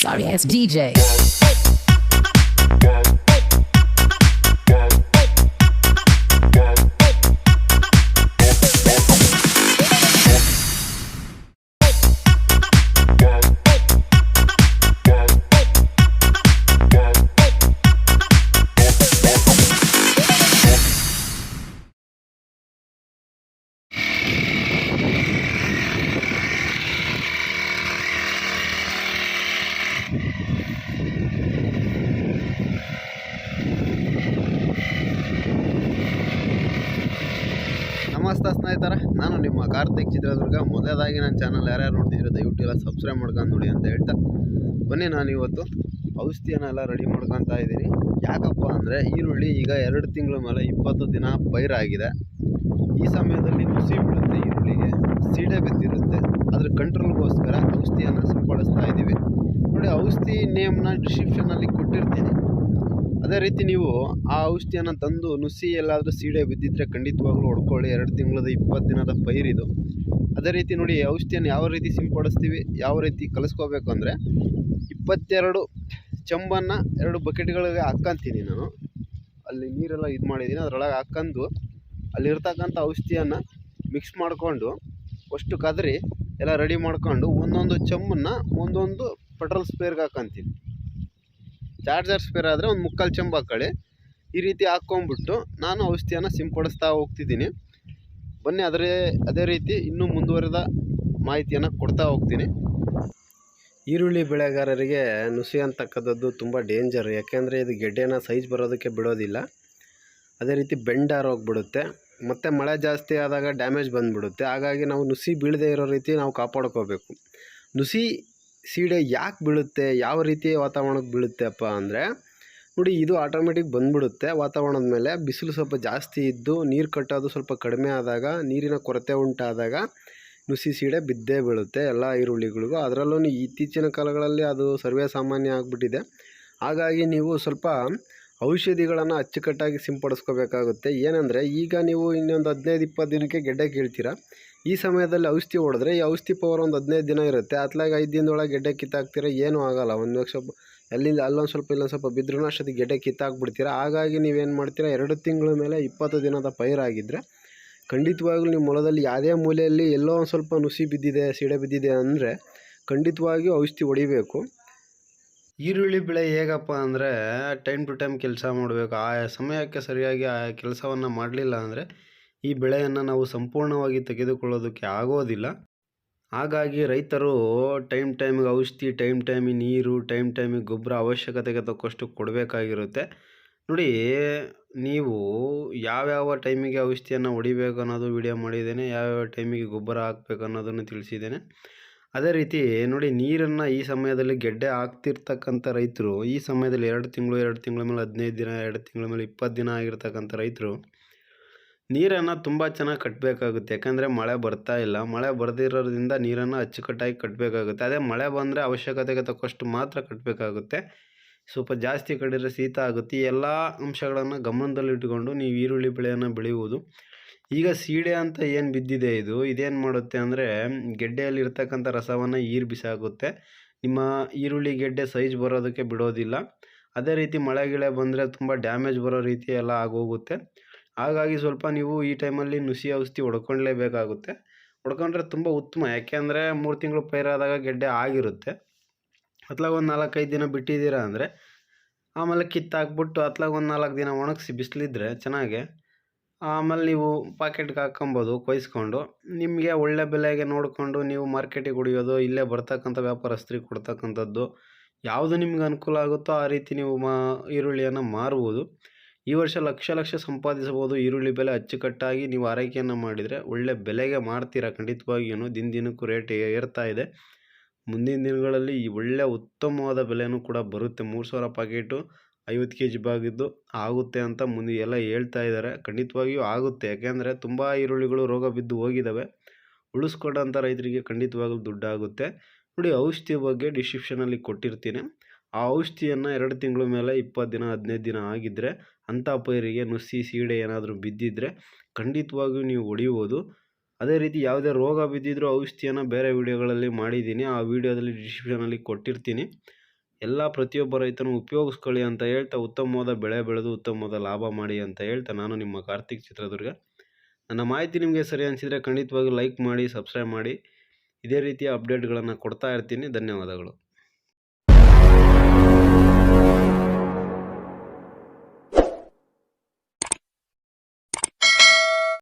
Sorry it's DJ. ಸ್ನೇಹಿತರ ನಾನು ನಿಮ್ಮ ಕಾರ್ತಿಕ್ ಚಿತ್ರದುರ್ಗ. ಮೊದಲದಾಗಿ ನನ್ನ ಚಾನಲ್ ಯಾರ್ಯಾರು ನೋಡ್ತಿದ್ರೆ ದಯವಿಟ್ಟು ಎಲ್ಲ ಸಬ್ಸ್ಕ್ರೈಬ್ ಮಾಡ್ಕೊಂಡು ನೋಡಿ ಅಂತ ಹೇಳ್ತಾ. ಬನ್ನಿ, ನಾನು ಇವತ್ತು ಔಷಧಿಯನ್ನೆಲ್ಲ ರೆಡಿ ಮಾಡ್ಕೊತಾ ಇದ್ದೀನಿ. ಯಾಕಪ್ಪ ಅಂದರೆ ಈರುಳ್ಳಿ ಈಗ ಎರಡು ತಿಂಗಳ ಮೇಲೆ ಇಪ್ಪತ್ತು ದಿನ ಪೈರಾಗಿದೆ ಈ ಸಮಯದಲ್ಲಿ ಹುಸಿ ಬಿಡುತ್ತೆ ಈರುಳ್ಳಿಗೆ. ಸೀಡೆ ಬಿದ್ದಿರುತ್ತೆ. ಅದ್ರ ಕಂಟ್ರೋಲ್ಗೋಸ್ಕರ ಔಷಧಿಯನ್ನು ಸಿಂಪಡಿಸ್ತಾ ಇದ್ದೀವಿ. ನೋಡಿ, ಔಷಧಿ ನೇಮ್ನ ಡಿಸ್ಕ್ರಿಪ್ಷನಲ್ಲಿ ಕೊಟ್ಟಿರ್ತೀನಿ. ಅದೇ ರೀತಿ ನೀವು ಆ ಔಷಧಿಯನ್ನು ತಂದು ನುಸಿ ಎಲ್ಲಾದರೂ ಸೀಡೆ ಬಿದ್ದಿದ್ರೆ ಖಂಡಿತವಾಗ್ಲೂ ಹೊಡ್ಕೊಳ್ಳಿ. ಎರಡು ತಿಂಗಳದ ಇಪ್ಪತ್ತು ದಿನದ ಪೈರಿದು ಅದೇ ರೀತಿ ನೋಡಿ, ಔಷಧಿಯನ್ನು ಯಾವ ರೀತಿ ಸಿಂಪಡಿಸ್ತೀವಿ, ಯಾವ ರೀತಿ ಕಲಿಸ್ಕೋಬೇಕು ಅಂದರೆ ಇಪ್ಪತ್ತೆರಡು ಚಂಬನ್ನು ಎರಡು ಬಕೆಟ್ಗಳಿಗೆ ಹಾಕ್ಕಂತೀನಿ ನಾನು. ಅಲ್ಲಿ ನೀರೆಲ್ಲ ಇದು ಮಾಡಿದ್ದೀನಿ. ಅದರೊಳಗೆ ಹಾಕ್ಕಂಡು ಅಲ್ಲಿರ್ತಕ್ಕಂಥ ಔಷಧಿಯನ್ನು ಮಿಕ್ಸ್ ಮಾಡಿಕೊಂಡು ಅಷ್ಟು ಕದರಿ, ಎಲ್ಲ ರೆಡಿ ಮಾಡ್ಕೊಂಡು ಒಂದೊಂದು ಚಮ್ಮನ್ನು ಒಂದೊಂದು ಪೆಟ್ರೋಲ್ ಸ್ಪೇರ್ಗೆ ಹಾಕ್ಕಂತೀನಿ. ಚಾರ್ಜರ್ ಸ್ಪೇರ್ ಆದರೆ ಒಂದು ಮುಕ್ಕಾಲು ಚೆಂಬು ಹಾಕೊಳ್ಳಿ. ಈ ರೀತಿ ಹಾಕ್ಕೊಂಬಿಟ್ಟು ನಾನು ಔಷಧಿಯನ್ನು ಸಿಂಪಡಿಸ್ತಾ ಹೋಗ್ತಿದ್ದೀನಿ. ಬನ್ನಿ ಅದರೇ ಅದೇ ರೀತಿ ಇನ್ನೂ ಮುಂದುವರೆದ ಮಾಹಿತಿಯನ್ನು ಕೊಡ್ತಾ ಹೋಗ್ತೀನಿ. ಈರುಳ್ಳಿ ಬೆಳೆಗಾರರಿಗೆ ನುಸಿ ಅಂತಕ್ಕಂಥದ್ದು ತುಂಬ ಡೇಂಜರ್ ಯಾಕೆಂದರೆ ಇದು ಗೆಡ್ಡೆನ ಸೈಜ್ ಬರೋದಕ್ಕೆ ಬಿಡೋದಿಲ್ಲ. ಅದೇ ರೀತಿ ಬೆಂಡಾರ್ ಹೋಗ್ಬಿಡುತ್ತೆ. ಮತ್ತು ಮಳೆ ಜಾಸ್ತಿ ಆದಾಗ ಡ್ಯಾಮೇಜ್ ಬಂದುಬಿಡುತ್ತೆ. ಹಾಗಾಗಿ ನಾವು ನುಸಿ ಬೀಳದೇ ಇರೋ ರೀತಿ ನಾವು ಕಾಪಾಡ್ಕೋಬೇಕು. ನುಸಿ ಸೀಡೆ ಯಾಕೆ ಬೀಳುತ್ತೆ? ಯಾವ ರೀತಿ ವಾತಾವರಣಕ್ಕೆ ಬೀಳುತ್ತೆ ಅಪ್ಪ ಅಂದರೆ, ನೋಡಿ ಇದು ಆಟೋಮೆಟಿಕ್ ಬಂದ್ಬಿಡುತ್ತೆ. ವಾತಾವರಣದ ಮೇಲೆ ಬಿಸಿಲು ಸ್ವಲ್ಪ ಜಾಸ್ತಿ ಇದ್ದು ನೀರು ಕಟ್ಟೋದು ಸ್ವಲ್ಪ ಕಡಿಮೆ ಆದಾಗ, ನೀರಿನ ಕೊರತೆ ಉಂಟಾದಾಗ ನುಸಿ ಸೀಡೆ ಬಿದ್ದೇ ಬೀಳುತ್ತೆ ಎಲ್ಲ ಈರುಳ್ಳಿಗಳಿಗೂ. ಅದರಲ್ಲೂ ಇತ್ತೀಚಿನ ಕಾಲಗಳಲ್ಲಿ ಅದು ಸರ್ವೇ ಸಾಮಾನ್ಯ ಆಗಿಬಿಟ್ಟಿದೆ. ಹಾಗಾಗಿ ನೀವು ಸ್ವಲ್ಪ ಔಷಧಿಗಳನ್ನು ಅಚ್ಚುಕಟ್ಟಾಗಿ ಸಿಂಪಡಿಸ್ಕೋಬೇಕಾಗುತ್ತೆ. ಏನಂದರೆ, ಈಗ ನೀವು ಇನ್ನೊಂದು ಹದಿನೈದು ಇಪ್ಪತ್ತು ದಿನಕ್ಕೆ ಗೆಡ್ಡೆ ಕೀಳ್ತೀರಾ? ಈ ಸಮಯದಲ್ಲಿ ಔಷಧಿ ಹೊಡೆದ್ರೆ ಈ ಔಷಧಿ ಪವರ್ ಒಂದು ಹದಿನೈದು ದಿನ ಇರುತ್ತೆ. ಅತ್ಲಾಗ ಐದು ದಿನದೊಳಗೆ ಗೆಡ್ಡೆ ಕಿತ್ತಾಕ್ತೀರ? ಏನೂ ಆಗೋಲ್ಲ. ಒಂದು ಸ್ವಲ್ಪ ಎಲ್ಲಿಂದ, ಅಲ್ಲೊಂದು ಸ್ವಲ್ಪ, ಇಲ್ಲೊಂದು ಸ್ವಲ್ಪ ಬಿದ್ರೂ ಅಷ್ಟೊತ್ತಿಗೆ ಗೆಡ್ಡೆ ಕಿತ್ತಾಕ್ಬಿಡ್ತೀರ? ಹಾಗಾಗಿ ನೀವೇನು ಮಾಡ್ತೀರಾ? ಎರಡು ತಿಂಗಳ ಮೇಲೆ ಇಪ್ಪತ್ತು ದಿನದ ಪೈರಾಗಿದ್ದರೆ ಖಂಡಿತವಾಗ್ಲೂ ನಿಮ್ಮ ಹೊಲದಲ್ಲಿ ಯಾವುದೇ ಮೂಲೆಯಲ್ಲಿ ಎಲ್ಲೋ ಒಂದು ಸ್ವಲ್ಪ ನುಸಿ ಬಿದ್ದಿದೆ, ಸೀಡೆ ಬಿದ್ದಿದೆ ಅಂದರೆ ಖಂಡಿತವಾಗಿಯೂ ಔಷಧಿ ಹೊಡಿಬೇಕು. ಈರುಳ್ಳಿ ಬೆಳೆ ಹೇಗಪ್ಪ ಅಂದರೆ ಟೈಮ್ ಟು ಟೈಮ್ ಕೆಲಸ ಮಾಡಬೇಕು. ಆ ಸಮಯಕ್ಕೆ ಸರಿಯಾಗಿ ಆ ಕೆಲಸವನ್ನು ಮಾಡಲಿಲ್ಲ ಅಂದರೆ ಈ ಬೆಳೆಯನ್ನು ನಾವು ಸಂಪೂರ್ಣವಾಗಿ ತೆಗೆದುಕೊಳ್ಳೋದಕ್ಕೆ ಆಗೋದಿಲ್ಲ. ಹಾಗಾಗಿ ರೈತರು ಟೈಮ್ ಟೈಮಿಗೆ ಔಷಧಿ, ಟೈಮ್ ಟೈಮಿಗೆ ನೀರು, ಟೈಮ್ ಟೈಮಿಗೆ ಗೊಬ್ಬರ ಅವಶ್ಯಕತೆಗೆ ತಕ್ಕಷ್ಟು ಕೊಡಬೇಕಾಗಿರುತ್ತೆ. ನೋಡಿ, ನೀವು ಯಾವ್ಯಾವ ಟೈಮಿಗೆ ಔಷಧಿಯನ್ನು ಹೊಡಿಬೇಕು ಅನ್ನೋದು ವಿಡಿಯೋ ಮಾಡಿದ್ದೇನೆ, ಯಾವ್ಯಾವ ಟೈಮಿಗೆ ಗೊಬ್ಬರ ಹಾಕ್ಬೇಕು ಅನ್ನೋದನ್ನು ತಿಳಿಸಿದ್ದೇನೆ. ಅದೇ ರೀತಿ ನೋಡಿ ನೀರನ್ನು ಈ ಸಮಯದಲ್ಲಿ ಗೆಡ್ಡೆ ಹಾಕ್ತಿರ್ತಕ್ಕಂಥ ರೈತರು, ಈ ಸಮಯದಲ್ಲಿ ಎರಡು ತಿಂಗಳು, ಎರಡು ತಿಂಗಳ ಮೇಲೆ ಹದಿನೈದು ದಿನ, ಎರಡು ತಿಂಗಳ ಮೇಲೆ ಇಪ್ಪತ್ತು ದಿನ ಆಗಿರ್ತಕ್ಕಂಥ ರೈತರು, ನೀರನ್ನು ತುಂಬ ಚೆನ್ನಾಗಿ ಕಟ್ಟಬೇಕಾಗುತ್ತೆ ಯಾಕಂದರೆ ಮಳೆ ಬರ್ತಾ ಇಲ್ಲ. ಮಳೆ ಬರ್ದಿರೋದ್ರಿಂದ ನೀರನ್ನು ಅಚ್ಚುಕಟ್ಟಾಗಿ ಕಟ್ಟಬೇಕಾಗುತ್ತೆ ಅದೇ ಮಳೆ ಬಂದರೆ ಅವಶ್ಯಕತೆಗೆ ತಕ್ಕಷ್ಟು ಮಾತ್ರ ಕಟ್ಟಬೇಕಾಗುತ್ತೆ ಸ್ವಲ್ಪ ಜಾಸ್ತಿ ಕಡಿದ್ರೆ ಶೀತ ಆಗುತ್ತೆ. ಈ ಎಲ್ಲ ಅಂಶಗಳನ್ನು ಗಮನದಲ್ಲಿಟ್ಟುಕೊಂಡು ನೀವು ಈರುಳ್ಳಿ ಬೆಳೆಯನ್ನು ಬೆಳೆಯುವುದು. ಈಗ ಸೀಡೆ ಅಂತ ಏನು ಬಿದ್ದಿದೆ ಇದು? ಇದೇನು ಮಾಡುತ್ತೆ ಅಂದರೆ ಗೆಡ್ಡೆಯಲ್ಲಿ ಇರ್ತಕ್ಕಂಥ ರಸವನ್ನು ಈರು ಬಿಸಾಕುತ್ತೆ. ನಿಮ್ಮ ಈರುಳ್ಳಿ ಗೆಡ್ಡೆ ಸೈಜ್ ಬರೋದಕ್ಕೆ ಬಿಡೋದಿಲ್ಲ. ಅದೇ ರೀತಿ ಮಳೆ ಗಿಳೆ ಬಂದರೆ ತುಂಬ ಡ್ಯಾಮೇಜ್ ಬರೋ ರೀತಿ ಎಲ್ಲ ಆಗೋಗುತ್ತೆ. ಹಾಗಾಗಿ ಸ್ವಲ್ಪ ನೀವು ಈ ಟೈಮಲ್ಲಿ ನುಸಿ ಔಷಧಿ ಹೊಡ್ಕೊಳ್ಳೇಬೇಕಾಗುತ್ತೆ ಹೊಡ್ಕೊಂಡ್ರೆ ತುಂಬ ಉತ್ತಮ, ಯಾಕೆಂದರೆ ಮೂರು ತಿಂಗಳು ಪೈರಾದಾಗ ಗೆಡ್ಡೆ ಆಗಿರುತ್ತೆ. ಅತ್ಲಾಗ ಒಂದು ನಾಲ್ಕೈದು ದಿನ ಬಿಟ್ಟಿದ್ದೀರಾ ಅಂದರೆ, ಆಮೇಲೆ ಕಿತ್ತಾಕ್ಬಿಟ್ಟು ಅತ್ಲಾಗ ಒಂದು ನಾಲ್ಕು ದಿನ ಒಣಗಿಸಿ ಬಿಸಿಲಿದ್ರೆ ಚೆನ್ನಾಗೆ. ಆಮೇಲೆ ನೀವು ಪಾಕೆಟ್ಗೆ ಹಾಕ್ಕೊಬೋದು, ಕೊಯ್ಸ್ಕೊಂಡು. ನಿಮಗೆ ಒಳ್ಳೆ ಬೆಲೆಗೆ ನೋಡಿಕೊಂಡು ನೀವು ಮಾರ್ಕೆಟಿಗೆ ಹೊಡಿಯೋದು, ಇಲ್ಲೇ ಬರ್ತಕ್ಕಂಥ ವ್ಯಾಪಾರಸ್ಥರಿಗೆ ಕೊಡ್ತಕ್ಕಂಥದ್ದು ಯಾವುದು ನಿಮ್ಗೆ ಅನುಕೂಲ ಆಗುತ್ತೋ ಆ ರೀತಿ ನೀವು ಮಾ, ಈರುಳ್ಳಿಯನ್ನು ಮಾರುವುದು ಈ ವರ್ಷ ಲಕ್ಷ ಲಕ್ಷ ಸಂಪಾದಿಸಬಹುದು, ಈರುಳ್ಳಿ ಬೆಲೆ ಅಚ್ಚುಕಟ್ಟಾಗಿ ನೀವು ಆರೈಕೆಯನ್ನು ಮಾಡಿದರೆ ಒಳ್ಳೆ ಬೆಲೆಗೆ ಮಾರ್ತೀರಾ ಖಂಡಿತವಾಗಿಯೂ ದಿನ ದಿನಕ್ಕೂ ರೇಟ್ ಏರ್ತಾ ಇದೆ. ಮುಂದಿನ ದಿನಗಳಲ್ಲಿ ಈ ಒಳ್ಳೆ ಉತ್ತಮವಾದ ಬೆಲೆಯೂ ಕೂಡ ಬರುತ್ತೆ. ಮೂರು ಸಾವಿರ ಪಾಕೆಟು ಐವತ್ತು ಕೆ ಜಿ ಬಾಗಿದ್ದು ಆಗುತ್ತೆ ಅಂತ ಮುಂದೆ ಎಲ್ಲ ಹೇಳ್ತಾ ಇದ್ದಾರೆ. ಖಂಡಿತವಾಗಿಯೂ ಆಗುತ್ತೆ. ಯಾಕೆಂದರೆ ತುಂಬ ಈರುಳ್ಳಿಗಳು ರೋಗ ಬಿದ್ದು ಹೋಗಿದ್ದಾವೆ ಉಳಿಸ್ಕೊಂಡಂಥ ರೈತರಿಗೆ ಖಂಡಿತವಾಗ್ಲೂ ದುಡ್ಡಾಗುತ್ತೆ. ನೋಡಿ ಔಷಧಿ ಬಗ್ಗೆ ಡಿಸ್ಕ್ರಿಪ್ಷನಲ್ಲಿ ಕೊಟ್ಟಿರ್ತೀನಿ. ಆ ಔಷಧಿಯನ್ನು ಎರಡು ತಿಂಗಳ ಮೇಲೆ ಇಪ್ಪತ್ತು ದಿನ, ಹದಿನೈದು ದಿನ ಆಗಿದ್ದರೆ ಅಂಥ ಪೈರಿಗೆ ನುಸಿ, ಸೀಡೆ ಏನಾದರೂ ಬಿದ್ದಿದ್ದರೆ ಖಂಡಿತವಾಗಿಯೂ ನೀವು ಹೊಡಿಬೋದು. ಅದೇ ರೀತಿ ಯಾವುದೇ ರೋಗ ಬಿದ್ದಿದ್ರೂ ಔಷಧಿಯನ್ನು ಬೇರೆ ವೀಡಿಯೋಗಳಲ್ಲಿ ಮಾಡಿದ್ದೀನಿ. ಆ ವೀಡಿಯೋದಲ್ಲಿ ಡಿಸ್ಕ್ರಿಪ್ಷನಲ್ಲಿ ಕೊಟ್ಟಿರ್ತೀನಿ. ಎಲ್ಲ ಪ್ರತಿಯೊಬ್ಬ ರೈತನು ಉಪಯೋಗಿಸ್ಕೊಳ್ಳಿ ಅಂತ ಹೇಳ್ತಾ ಉತ್ತಮವಾದ ಬೆಳೆ ಬೆಳೆದು ಉತ್ತಮವಾದ ಲಾಭ ಮಾಡಿ ಅಂತ ಹೇಳ್ತಾ ನಾನು ನಿಮ್ಮ ಕಾರ್ತಿಕ್ ಚಿತ್ರದುರ್ಗ. ನನ್ನ ಮಾಹಿತಿ ನಿಮಗೆ ಸರಿ ಅನಿಸಿದರೆ ಖಂಡಿತವಾಗಿ ಲೈಕ್ ಮಾಡಿ, ಸಬ್ಸ್ಕ್ರೈಬ್ ಮಾಡಿ. ಇದೇ ರೀತಿಯ ಅಪ್ಡೇಟ್ಗಳನ್ನು ಕೊಡ್ತಾ ಇರ್ತೀನಿ. ಧನ್ಯವಾದಗಳು.